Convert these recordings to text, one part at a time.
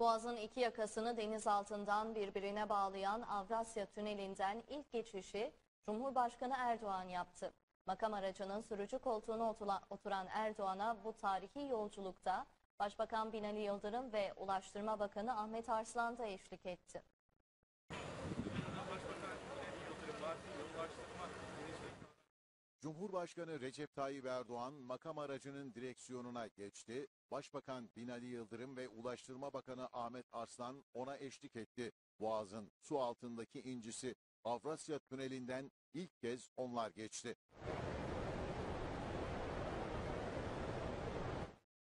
Boğaz'ın iki yakasını deniz altından birbirine bağlayan Avrasya Tüneli'nden ilk geçişi Cumhurbaşkanı Erdoğan yaptı. Makam aracının sürücü koltuğuna oturan Erdoğan'a bu tarihi yolculukta Başbakan Binali Yıldırım ve Ulaştırma Bakanı Ahmet Arslan da eşlik etti. Cumhurbaşkanı Recep Tayyip Erdoğan makam aracının direksiyonuna geçti. Başbakan Binali Yıldırım ve Ulaştırma Bakanı Ahmet Arslan ona eşlik etti. Boğaz'ın su altındaki incisi Avrasya Tüneli'nden ilk kez onlar geçti.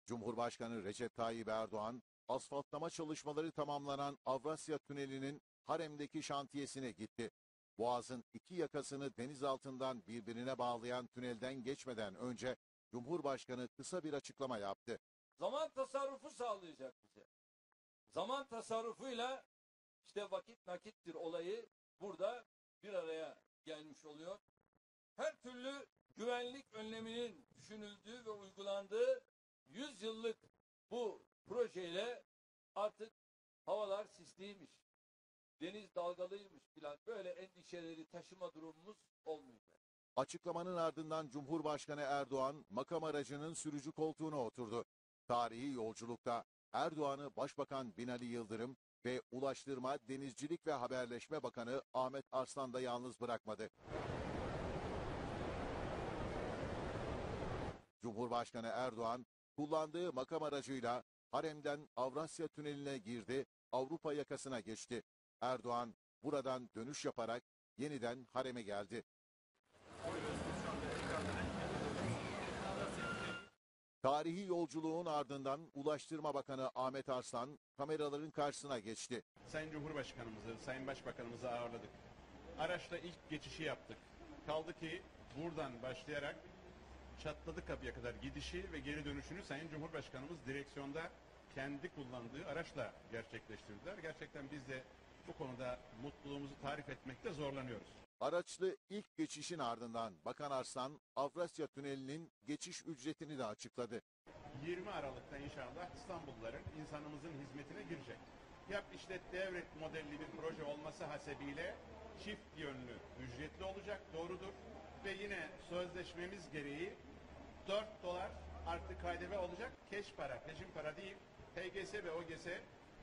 Cumhurbaşkanı Recep Tayyip Erdoğan, asfaltlama çalışmaları tamamlanan Avrasya Tüneli'nin Harem'deki şantiyesine gitti. Boğaz'ın iki yakasını deniz altından birbirine bağlayan tünelden geçmeden önce Cumhurbaşkanı kısa bir açıklama yaptı. Zaman tasarrufu sağlayacak bize. Zaman tasarrufuyla işte vakit nakittir olayı burada bir araya gelmiş oluyor. Her türlü güvenlik önleminin düşünüldüğü ve uygulandığı 100 yıllık bu projeyle artık havalar sisliymiş, deniz dalgalıymış filan böyle endişeleri taşıma durumumuz olmayacak. Açıklamanın ardından Cumhurbaşkanı Erdoğan makam aracının sürücü koltuğuna oturdu. Tarihi yolculukta Erdoğan'ı Başbakan Binali Yıldırım ve Ulaştırma, Denizcilik ve Haberleşme Bakanı Ahmet Arslan da yalnız bırakmadı. Cumhurbaşkanı Erdoğan kullandığı makam aracıyla Harem'den Avrasya Tüneli'ne girdi, Avrupa yakasına geçti. Erdoğan buradan dönüş yaparak yeniden Harem'e geldi. Tarihi yolculuğun ardından Ulaştırma Bakanı Ahmet Arslan kameraların karşısına geçti. Sayın Cumhurbaşkanımızı, Sayın Başbakanımızı ağırladık. Araçla ilk geçişi yaptık. Kaldı ki buradan başlayarak Çatladı Kapı'ya kadar gidişi ve geri dönüşünü Sayın Cumhurbaşkanımız direksiyonda kendi kullandığı araçla gerçekleştirdiler. Gerçekten biz de bu konuda mutluluğumuzu tarif etmekte zorlanıyoruz. Araçlı ilk geçişin ardından Bakan Arslan Avrasya Tüneli'nin geçiş ücretini de açıkladı. 20 Aralık'ta inşallah İstanbulluların insanımızın hizmetine girecek. Yap işlet devret modelli bir proje olması hasebiyle çift yönlü ücretli olacak doğrudur. Ve yine sözleşmemiz gereği 4 dolar artı KDV olacak. Keş para, peşin para değil. TGS ve OGS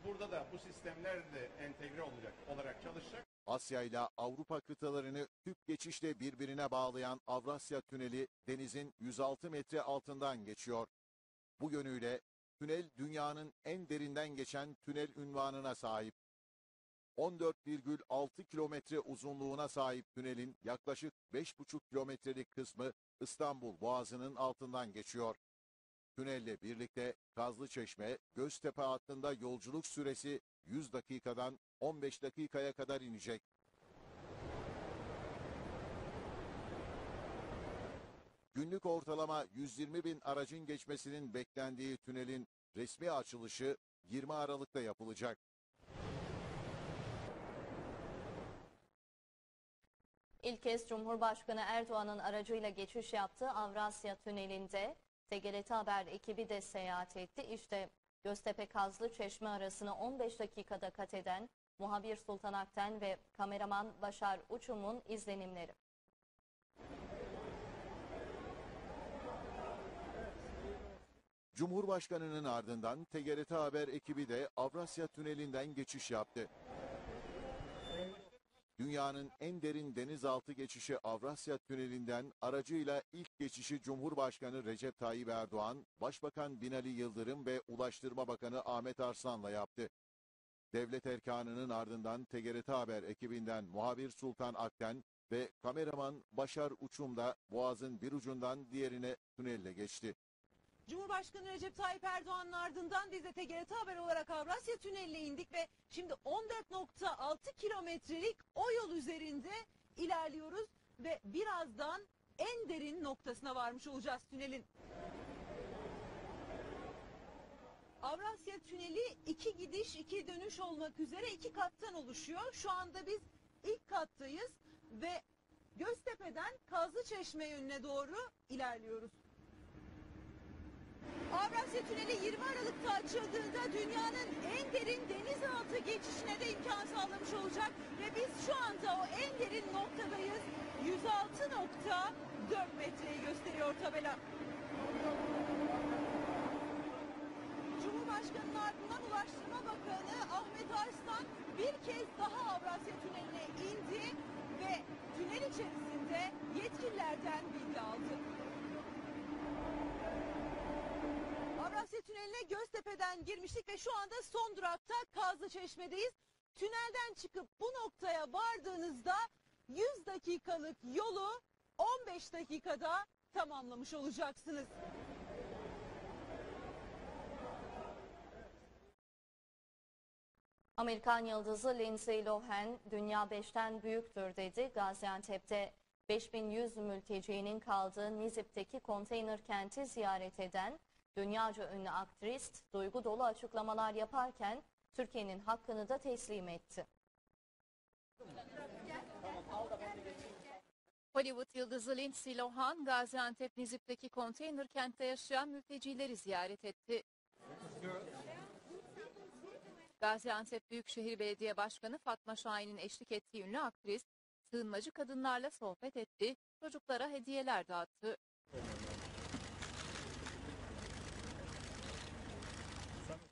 burada da bu sistemlerle entegre olacak olarak çalışacak. Asya ile Avrupa kıtalarını tüp geçişle birbirine bağlayan Avrasya Tüneli denizin 106 metre altından geçiyor. Bu yönüyle tünel dünyanın en derinden geçen tünel ünvanına sahip. 14,6 kilometre uzunluğuna sahip tünelin yaklaşık 5,5 kilometrelik kısmı İstanbul Boğazı'nın altından geçiyor. Tünelle birlikte Kazlıçeşme, Göztepe hattında yolculuk süresi 100 dakikadan 15 dakikaya kadar inecek. Günlük ortalama 120 bin aracın geçmesinin beklendiği tünelin resmi açılışı 20 Aralık'ta yapılacak. İlk kez Cumhurbaşkanı Erdoğan'ın aracıyla geçiş yaptığı Avrasya Tüneli'nde TGRT Haber ekibi de seyahat etti. İşte Göztepe Kazlı Çeşme arasını 15 dakikada kat eden muhabir Sultan Akten ve kameraman Başar Uçum'un izlenimleri. Cumhurbaşkanının ardından TGRT Haber ekibi de Avrasya Tüneli'nden geçiş yaptı. Dünyanın en derin denizaltı geçişi Avrasya Tüneli'nden aracıyla ilk geçişi Cumhurbaşkanı Recep Tayyip Erdoğan, Başbakan Binali Yıldırım ve Ulaştırma Bakanı Ahmet Arslan'la yaptı. Devlet erkanının ardından TGRT Haber ekibinden muhabir Sultan Akten ve kameraman Başar Uçum da Boğaz'ın bir ucundan diğerine tünelle geçti. Cumhurbaşkanı Recep Tayyip Erdoğan'ın ardından biz de TGRT Haber olarak Avrasya Tüneli'ne indik ve şimdi 14.6 kilometrelik o yol üzerinde ilerliyoruz ve birazdan en derin noktasına varmış olacağız tünelin. Avrasya Tüneli iki gidiş iki dönüş olmak üzere iki kattan oluşuyor. Şu anda biz ilk kattayız ve Göztepe'den Kazlıçeşme yönüne doğru ilerliyoruz. Avrasya Tüneli 20 Aralık'ta açıldığında dünyanın en derin denizaltı geçişine de imkan sağlamış olacak. Ve biz şu anda o en derin noktadayız. 106.4 metreyi gösteriyor tabela. Cumhurbaşkanı'nın ardından Ulaştırma Bakanı Ahmet Arslan bir kez daha Avrasya Tüneli'ne indi ve tünel içerisinde yetkililerden bilgi aldı. Avrasya Tüneli'ne Göztepe'den girmiştik ve şu anda son durakta Kazlı Çeşme'deyiz. Tünelden çıkıp bu noktaya vardığınızda 100 dakikalık yolu 15 dakikada tamamlamış olacaksınız. Amerikan yıldızı Lindsay Lohan dünya beşten büyüktür dedi. Gaziantep'te 5100 mültecinin kaldığı Nizip'teki konteyner kenti ziyaret eden dünyaca ünlü aktrist duygu dolu açıklamalar yaparken Türkiye'nin hakkını da teslim etti. Hollywood yıldızı Lindsay Lohan, Gaziantep Nizip'teki konteyner kentte yaşayan mültecileri ziyaret etti. Gaziantep Büyükşehir Belediye Başkanı Fatma Şahin'in eşlik ettiği ünlü aktris, sığınmacı kadınlarla sohbet etti, çocuklara hediyeler dağıttı.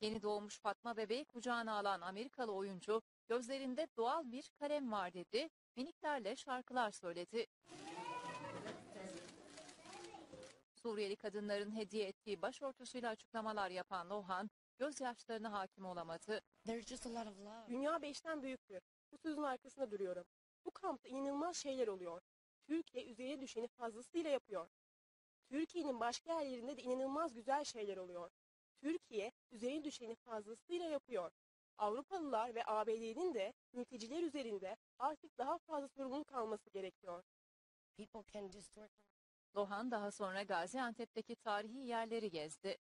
Yeni doğmuş Fatma bebeği kucağına alan Amerikalı oyuncu, gözlerinde doğal bir kalem var dedi, miniklerle şarkılar söyledi. Suriyeli kadınların hediye ettiği başörtüsüyle açıklamalar yapan Lohan, gözyaşlarına hakim olamadı. Dünya beşten büyüktür. Bu sözün arkasında duruyorum. Bu kampta inanılmaz şeyler oluyor. Türkiye üzerine düşeni fazlasıyla yapıyor. Türkiye'nin başka yerlerinde de inanılmaz güzel şeyler oluyor. Türkiye üzerine düşeni fazlasıyla yapıyor. Avrupalılar ve ABD'nin de mülteciler üzerinde artık daha fazla sorumluluk alması gerekiyor. Lohan daha sonra Gaziantep'teki tarihi yerleri gezdi.